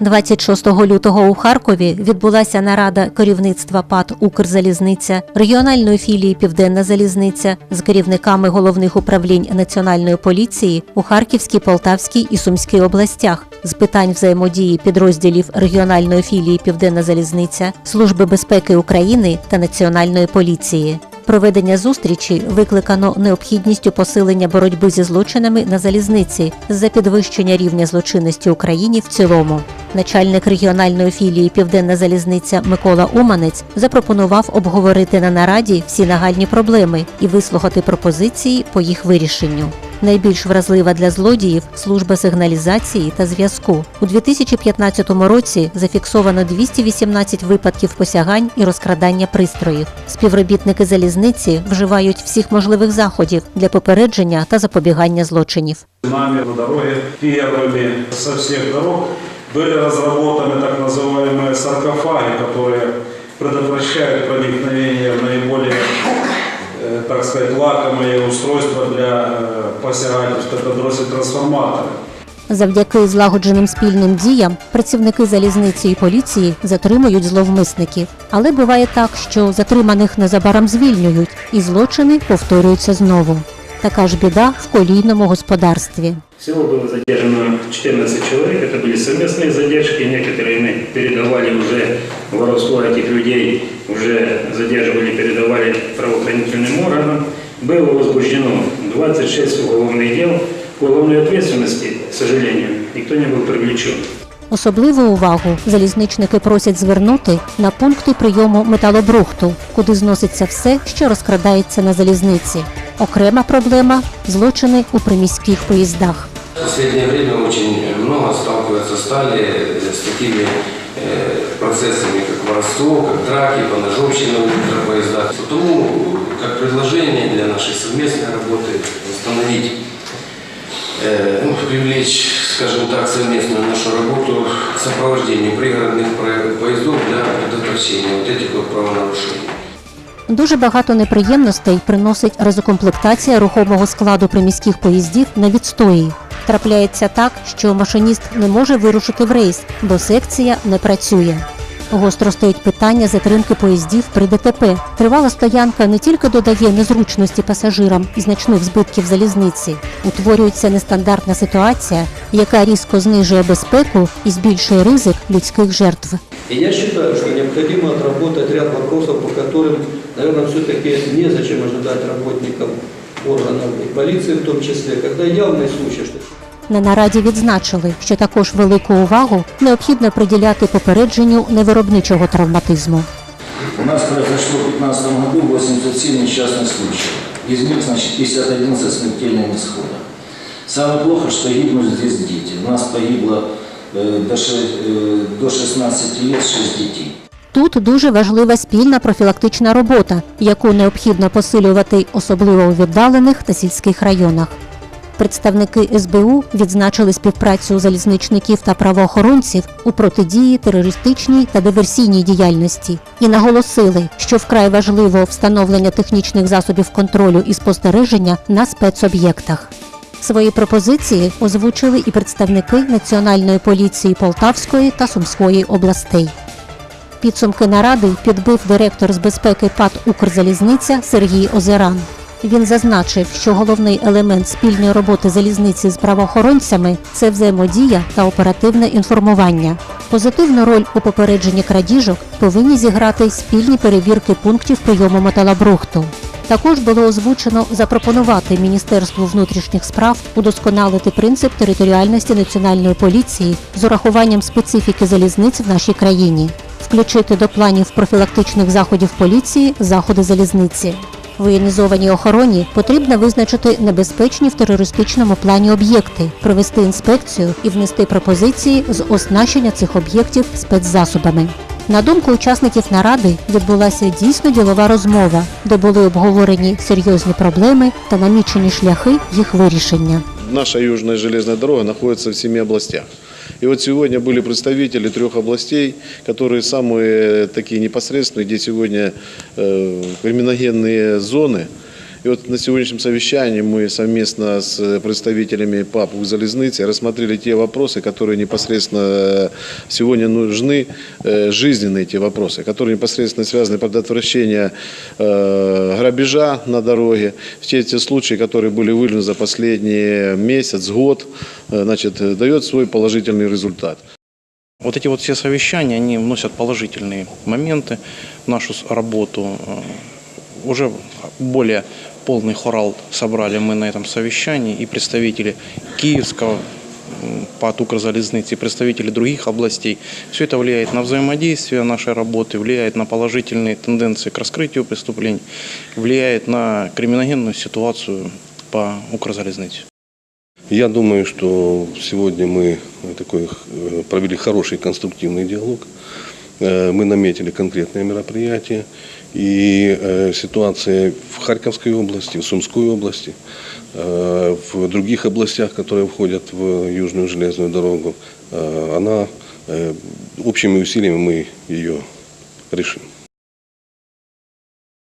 26 лютого у Харкові відбулася нарада керівництва ПАТ Укрзалізниця, регіональної філії Південна залізниця з керівниками головних управлінь Національної поліції у Харківській, Полтавській і Сумській областях з питань взаємодії підрозділів регіональної філії Південна залізниця, Служби безпеки України та Національної поліції. Проведення зустрічі викликано необхідністю посилення боротьби зі злочинами на залізниці за підвищення рівня злочинності Україні в цілому. Начальник регіональної філії Південна залізниця Микола Уманець запропонував обговорити на нараді всі нагальні проблеми і вислухати пропозиції по їх вирішенню Найбільш вразлива для злодіїв служба сигналізації та зв'язку. У 2015 році зафіксовано 218 випадків посягань і розкрадання пристроїв. Співробітники залізниці вживають всіх можливих заходів для попередження та запобігання злочинів. Нами на дороге первыми со всех дорог были разработаны так называемые саркофаги, которые предотвращают проникновение в наиболее, э, так сказать, лакомые устройства для э, посягательств. Это дроссель-трансформаторы. Завдяки злагодженим спільним діям працівники залізниці і поліції затримують зловмисників. Але буває так, що затриманих незабаром звільнюють, і злочини повторюються знову. Така ж біда в колійному господарстві. Всего было задержано 14 человек, это были совместные задержки, некоторые мы передавали уже воровство этих людей, уже задерживали, передавали правоохранительным органам. Было возбуждено 26 уголовных дел, к уголовной ответственности, к сожалению, никто не был привлечен. Особливу увагу залізничники просять звернути на пункти прийому металобрухту, куди зноситься все, що розкрадається на залізниці. Окрема проблема злочини у приміських поїздах. В последнее время очень много сталкиваются стали с такими э, процессами, как воровство, как драки, поножовщина в электропоездах. Потому, как предложение для нашей совместной работы, восстановить, э, ну, привлечь, скажем так, совместную нашу работу к сопровождению пригородных про- поездов для предотвращения вот этих вот правонарушений. Дуже багато неприємностей приносить резокомплектація рухомого складу приміських поїздів на відстої. Трапляється так, що машиніст не може вирушити в рейс, бо секція не працює. Гостро стоїть питання затримки поїздів при ДТП. Тривала стоянка не тільки додає незручності пасажирам і значних збитків залізниці, утворюється нестандартна ситуація, яка різко знижує безпеку і збільшує ризик людських жертв. И я считаю, что необходимо отработать ряд вопросов, по которым, наверное, все-таки незачем ожидать работникам органов и полиции в том числе, когда явный случай, что На нараді відзначили, що також велику увагу необхідно приділяти попередженню невиробничого травматизму. У нас произошло в 2015 году 87 несчастных случаев. Из них, значит, 51 со смертельным исходом. Самое плохо, что гибнут здесь дети. У нас погибло э, до, ше- э, до 16 лет 6 детей. Тут дуже важлива спільна профілактична робота, яку необхідно посилювати особливо у віддалених та сільських районах. Представники СБУ відзначили співпрацю залізничників та правоохоронців у протидії терористичній та диверсійній діяльності і наголосили, що вкрай важливо встановлення технічних засобів контролю і спостереження на спецоб'єктах. Свої пропозиції озвучили і представники Національної поліції Полтавської та Сумської областей. Підсумки наради підбив директор з безпеки ПАТ Укрзалізниця Сергій Озеран. Він зазначив, що головний елемент спільної роботи залізниці з правоохоронцями це взаємодія та оперативне інформування. Позитивну роль у попередженні крадіжок повинні зіграти спільні перевірки пунктів прийому металобрухту. Також було озвучено запропонувати Міністерству внутрішніх справ удосконалити принцип територіальності національної поліції з урахуванням специфіки залізниць в нашій країні, включити до планів профілактичних заходів поліції заходи залізниці. Воєнізованій охороні потрібно визначити небезпечні в терористичному плані об'єкти, провести інспекцію і внести пропозиції з оснащення цих об'єктів спецзасобами. На думку учасників наради відбулася дійсно ділова розмова, де були обговорені серйозні проблеми та намічені шляхи їх вирішення. Наша южная железная дорога находится в семи областях. И вот сегодня были представители трех областей, которые самые такие непосредственные, где сегодня э, криминогенные зоны. И вот на сегодняшнем совещании мы совместно с представителями ПАП Укрзалезницы рассмотрели те вопросы, которые непосредственно э, сегодня нужны, э, жизненные те вопросы, которые непосредственно связаны с предотвращением э, грабежа на дороге. Все эти случаи, которые были выявлены за последний месяц, год, э, значит, э, дает свой положительный результат. Вот эти вот все совещания, они вносят положительные моменты в нашу работу. Э, Уже более полный хорал собрали мы на этом совещании и представители Киевского ПАТ Укрзалезницы, представители других областей. Все это влияет на взаимодействие нашей работы, влияет на положительные тенденции к раскрытию преступлений, влияет на криминогенную ситуацию по Укрзалезнице. Я думаю, что сегодня мы такой э, провели хороший конструктивный диалог. Э, Мы наметили конкретные мероприятия. И э, ситуация в Харьковской области, в Сумской области, э, в других областях, которые входят в Южную железную дорогу, она общими усилиями мы ее решим.